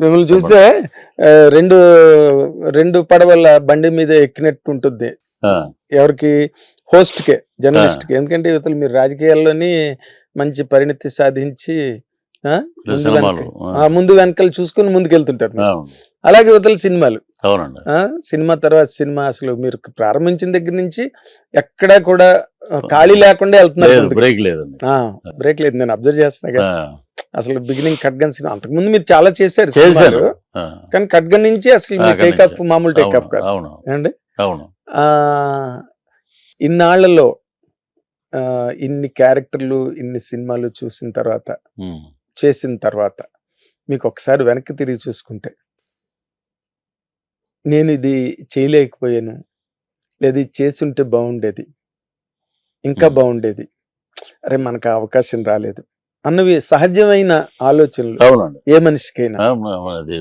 మిమ్మల్ని చూస్తే రెండు రెండు పడవల బండి మీద ఎక్కినట్టు ఉంటుంది ఎవరికి? host కే జర్నలిస్ట్కి ఎందుకంటే యువతలు మీరు రాజకీయాల్లోని మంచి పరిణతి సాధించి ముందు వెనకాల చూసుకుని ముందుకు వెళ్తుంటారు. అలాగే యువతల సినిమాలు. అవునండి. సినిమా తర్వాత సినిమా అసలు మీరు ప్రారంభించిన దగ్గర నుంచి ఎక్కడా కూడా ఖాళీ లేకుండా లేదు వెళ్తున్నారు బ్రేక్ లేదండి. బ్రేక్ లేదు. నేను అబ్జర్వ్ చేస్తున్నా అసలు బిగినింగ్ కట్గన్ సినిమా. అంతకుముందు మీరు చాలా చేశారు సినిమాలు. ఆ, కానీ కట్గన్ నుంచి అసలు టేక్ ఆఫ్. మామూలు టేక్ ఆఫ్ కాదు. అవును. ఆ ఇన్నాళ్ళలో ఇన్ని క్యారెక్టర్లు ఇన్ని సినిమాలు చూసిన తర్వాత. చేసిన తర్వాత మీకు ఒకసారి వెనక్కి తిరిగి చూసుకుంటే నేను ఇది చేయలేకపోయాను లేదా ఇది చేస్తుంటే బాగుండేది ఇంకా. బాగుండేది అరే మనకు అవకాశం రాలేదు అన్నవి సహజమైన ఆలోచనలు అవునండి. ఏ మనిషికైనా. అది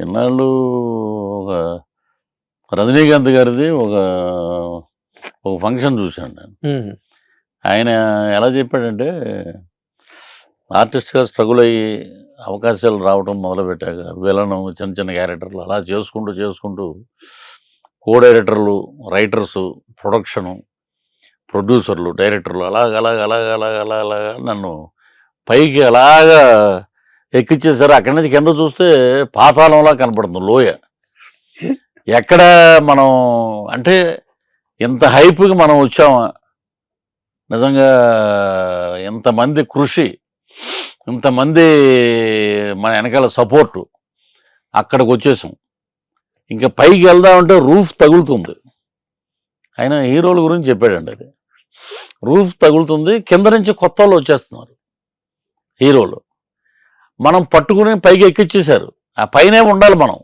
ఇన్నాళ్ళు ఒక రజనీకాంత్ గారిది ఒక ఒక ఫంక్షన్ చూశాను నేను. ఆయన ఎలా చెప్పాడంటే ఆర్టిస్ట్గా స్ట్రగుల్ అయ్యి అవకాశాలు రావడం మొదలుపెట్టాక విలనం చిన్న చిన్న క్యారెక్టర్లు అలా చేసుకుంటూ చేసుకుంటూ కో డైరెక్టర్లు రైటర్సు ప్రొడక్షను ప్రొడ్యూసర్లు డైరెక్టర్లు అలాగ అలాగ అలాగ అలాగ అలాగ అలాగ నన్ను పైకి అలాగా ఎక్కిచ్చేసారు అక్కడి నుంచి కింద చూస్తే పాతాళంలా కనపడుతుంది లోయ. ఎక్కడ మనం అంటే ఇంత హైప్కి మనం వచ్చామా? నిజంగా ఇంతమంది కృషి ఇంతమంది మన వెనకాల సపోర్టు అక్కడికి వచ్చేసాం. ఇంకా పైకి వెళ్దామంటే రూఫ్ తగులుతుంది. ఆయన హీరోల గురించి చెప్పాడండి అది. రూఫ్ తగులుతుంది కింద నుంచి కొత్త వాళ్ళు వచ్చేస్తున్నారు హీరోలు. మనం పట్టుకుని పైకి ఎక్కిచ్చేశారు. ఆ పైనే ఉండాలి మనం.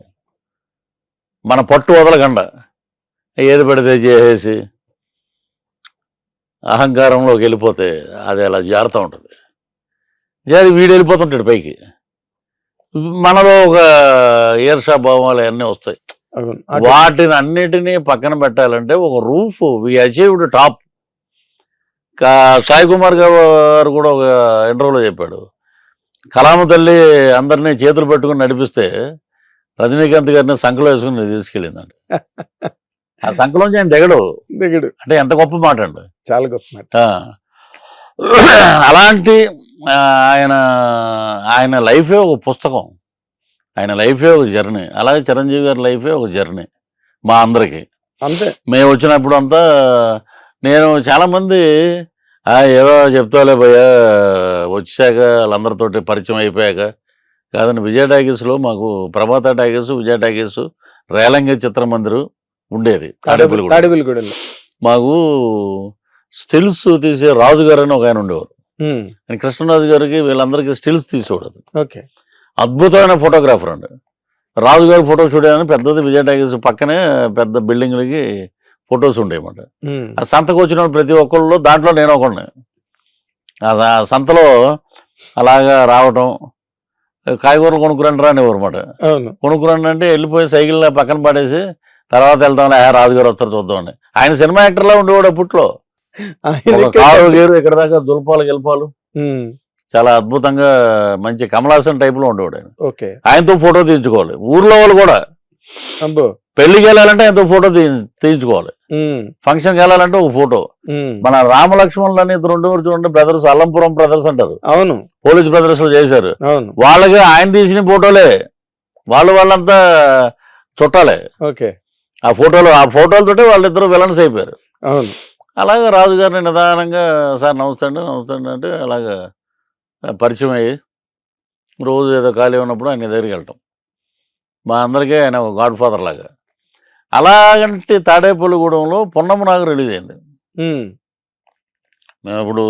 మన పట్టు వదలకుండా. ఏది పెడితే చేసేసి అహంకారంలోకి వెళ్ళిపోతే అది అలా జారుతూ ఉంటుంది. జారి వీడు వెళ్ళిపోతుంటాడు పైకి. మనలో ఒక ఈర్షా భావాలు అన్నీ వస్తాయి. వాటిని అన్నిటినీ పక్కన పెట్టాలంటే ఒక roof we achieved top. Sai Kumar గారు కూడా ఒక ఇంటర్వ్యూలో చెప్పాడు. కలామ తల్లి అందరినీ చేతులు పెట్టుకుని నడిపిస్తే రజనీకాంత్ గారిని సంకలో వేసుకుని తీసుకెళ్ళిందంట. ఆ సంకలోంచి ఆయన దిగడు. దిగుడు. అంటే ఎంత గొప్ప మాట అండి. చాలా గొప్ప మాట. అలాంటి ఆయన ఆయన లైఫే ఒక పుస్తకం. ఆయన లైఫే ఒక జర్నీ. అలాగే చిరంజీవి గారి లైఫే ఒక జర్నీ మా అందరికి. అంతే. మేము వచ్చినప్పుడు అంతా నేను చాలామంది "ఆ, ఏదో చెప్తాలే భయ్యా వచ్చాక వాళ్ళందరితోటి పరిచయం అయిపోయాక. కాదండి విజయ టాకీస్లో మాకు ప్రభాత టాకీస్ విజయ టాకీస్ రేలంగి చిత్రమందిరు ఉండేది. తాడేపల్లిగూడెం. తాడేపల్లిగూడెంలో మాకు స్టిల్స్ తీసే రాజు గారు అని ఒక ఆయన ఉండేవారు. ఆయన కృష్ణరాజు గారికి వీళ్ళందరికీ స్టిల్స్ తీసేవాడు ఓకే. అద్భుతమైన ఫోటోగ్రాఫర్ అండి. రాజు గారి ఫోటో స్టూడియో అని పెద్దది విజయ టాకీస్ పక్కనే పెద్ద బిల్డింగ్లకి ఫొటోస్ ఉండేయన్నమాట ఉమ్, ఆ సంతకు వచ్చిన ప్రతి ఒక్కళ్ళు దాంట్లో నేను ఒకడిని. ఆ సంతలో అలాగా రావటం కాయగూరలు కొనుక్కురండి రా అనేవారు అనమాట కొనుక్కురండి అంటే వెళ్ళిపోయి సైకిల్ పక్కన పడేసి తర్వాత వెళ్తాం ఆ రాజుగారు వస్తారు చూద్దామని. ఆయన సినిమా యాక్టర్లా ఉండేవాడు అప్పట్లో. కారు గీరు ఇక్కడ దాకా దుల్పాలు గెలుపాలు. చాలా అద్భుతంగా మంచి కమలాసన్ టైప్లో ఉండేవాడు ఆయన. ఓకే. ఆయనతో ఫోటో తీయించుకోవాలి. ఊర్లో వాళ్ళు కూడా పెళ్ళికి వెళ్ళాలంటే ఆయనతో ఫోటో తీయించుకోవాలి. ఫంక్షన్కి వెళ్ళాలంటే ఒక ఫోటో. మన రామలక్ష్మణులు అని ఇద్దరు ఉండేవారు చూడండి బ్రదర్స్ అల్లంపురం బ్రదర్స్ అంటారు. అవును. పోలీస్ బ్రదర్స్లో చేశారు. వాళ్ళకి ఆయన తీసిన ఫోటోలే వాళ్ళు వాళ్ళంతా చుట్టాలే. ఓకే. ఆ ఫోటోలు ఆ ఫోటోలతోటి వాళ్ళిద్దరు విలన్స్ అయిపోయారు. అవును. అలాగే రాజుగారిని నిదానంగా సార్ నమస్తే అండి అంటే అలాగా పరిచయం అయ్యి రోజు ఏదో ఖాళీ ఉన్నప్పుడు ఆయన దగ్గరికి వెళ్ళటం. మా అందరికీ ఆయన గాడ్ ఫాదర్ లాగా. అలాగంటే తాడేపల్లిగూడెంలో పొన్నమ్మ నాగు రిలీజ్ అయింది. మేము ఇప్పుడు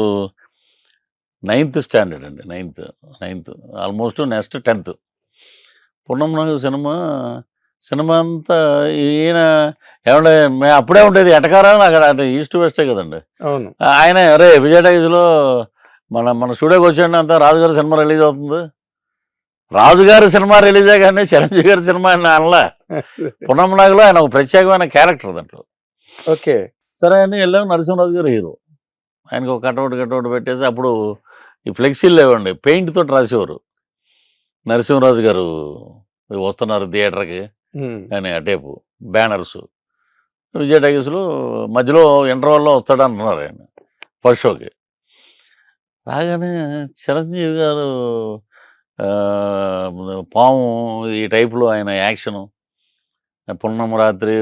నైన్త్ స్టాండర్డ్ అండి ninth ninth almost next tenth. Punnamma Nagu cinema cinema అంతా ఈయన ఏమంటే అప్పుడే ఉండేది ఎటకారా అక్కడ అంటే ఈస్ట్ వెస్టే కదండి. అవును. ఆయన అరే విజయ టైజ్లో మన మన స్టూడియోకి వచ్చాడు అంతా రాజుగారి సినిమా రిలీజ్ అవుతుంది. రాజుగారి సినిమా రిలీజే కానీ చిరంజీవి గారి సినిమా ఆయన అనలా. పున్నమ్మ నాగులో ఆయన ఒక ప్రత్యేకమైన క్యారెక్టర్ దాంట్లో. ఓకే. సరే అని వెళ్ళాం నరసింహరాజు గారు హీరో. ఆయనకు ఒక కటౌట్ కటౌట్ పెట్టేసి అప్పుడు ఈ ఫ్లెక్సీలు లేవండి పెయింట్ తోటి రాసేవారు. నరసింహరాజు గారు వస్తున్నారు థియేటర్కి. అని ఆ టేపు బ్యానర్స్. విజయ టైగర్స్లో మధ్యలో ఇంటర్వల్లో వస్తాడు అంటున్నారు ఆయన ఫస్ట్ షోకి. రాగానే చిరంజీవి గారు పాము ఈ టైప్లో ఆయన యాక్షను పున్నమ రాత్రి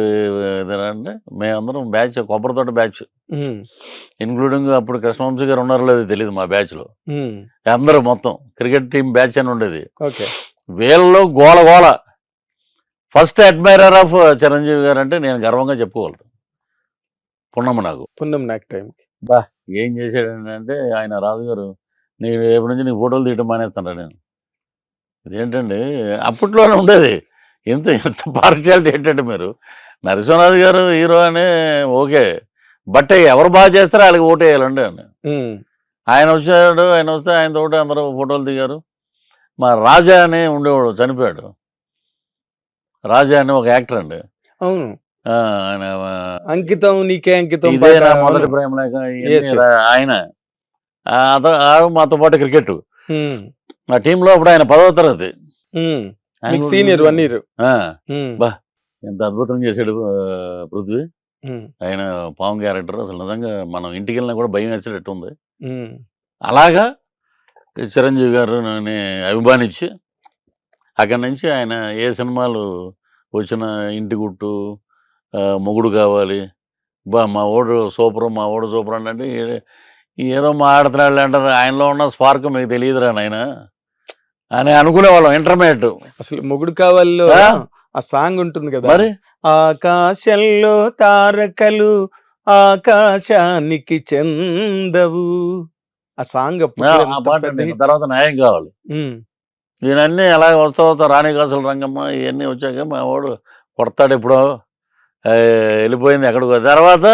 అంటే మేమందరం బ్యాచ్ కొబ్బరితోట బ్యాచ్. ఇన్క్లూడింగ్ అప్పుడు కృష్ణవంశీ గారు ఉన్నారో లేదో తెలియదు మా బ్యాచ్లో. అందరూ మొత్తం క్రికెట్ టీం బ్యాచ్ అని ఉండేది. ఓకే. వీళ్ళలో గోల గోల. ఫస్ట్ అడ్మైరర్ ఆఫ్ చిరంజీవి గారు అంటే నేను గర్వంగా చెప్పుకోగలను. పున్నమ్మ నాకు. పుణ్యం నాక్ టైం ఏం చేశాడంటే ఆయన రాజు గారు నేను రేపు నుంచి నీకు ఫోటోలు తీయటం మానేస్తాను నేను. ఇదేంటండి అప్పట్లోనే ఉండేది. ఎంత ఎంత పార్షియాలిటీ ఏంటంటే మీరు? నరసింహరాజు గారు హీరో అనే ఓకే. బట్ ఎవరు బాగా చేస్తారో వాళ్ళకి ఓటు వేయాలండి ఆయన. వచ్చాడు ఆయన వస్తే ఆయన తోటి అందరూ ఫోటోలు దిగారు. మా రాజా అని ఉండేవాడు చనిపోయాడు. రాజా అని ఒక యాక్టర్ అండి. అవును. ఆయన అంకితం నీకే అంకితం ఇదే నా మొదటి. ప్రేమ ఆయన. మాతో పాటు క్రికెట్. మా టీంలో అప్పుడు ఆయన పదవ తరగతి. Senior one year. ఆ, బా. ఎంత అద్భుతం చేశాడు పృథ్వీ. ఆయన పాము క్యారెక్టర్. అసలు నిజంగా మనం ఇంటికి వెళ్ళినా కూడా భయం వేసేటట్టు ఉంది అలాగా చిరంజీవి గారు అభిమానించి అక్కడి నుంచి ఆయన ఏ సినిమాలు వచ్చిన ఇంటి గుట్టు మొగుడు కావాలి బా మా ఓడు సూపర్ మా ఓడు సూపర్ అంటే ఏదో మాట్లాడుతున్నాడు అంటారు. ఆయనలో ఉన్న స్పార్క్ మీకు తెలియదురా నాయన? అని అనుకునేవాళ్ళం ఇంటర్మీడియట్. అసలు మొగుడు కావాలో ఆ? సాంగ్ ఉంటుంది కదా. మరి? ఆకాశంలో తారకలు ఆకాశానికి చెందవు. ఆ సాంగ్ ఆ పాట. తర్వాత న్యాయం కావాలి. ఈయనన్నీ అలా వస్తా వస్తా రాణికాసుల రంగమ్మ ఇవన్నీ వచ్చాక మా వాడు కొడతాడు ఎప్పుడో. ఆ, వెళ్ళిపోయింది ఎక్కడికో. తర్వాత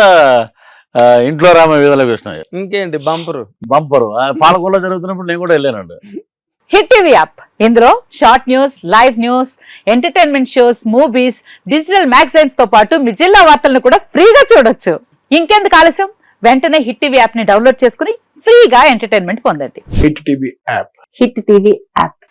ఇంట్లో రామ వీధుల కృష్ణయ్య. ఇంకేంటి బంపరు? బంపరు. ఆ, పాలకొల్లో జరుగుతున్నప్పుడు నేను కూడా వెళ్ళానండి. Hit TV app. ఇందులో short news live news entertainment shows movies digital మ్యాగజైన్స్తో పాటు మీ జిల్లా వార్తలను కూడా ఫ్రీగా చూడొచ్చు. ఇంకెందుకు ఆలస్యం? వెంటనే హిట్ టీవీ యాప్ని డౌన్లోడ్ చేసుకుని ఫ్రీగా ఎంటర్టైన్మెంట్ పొందండి. Hit TV app. Hit TV app.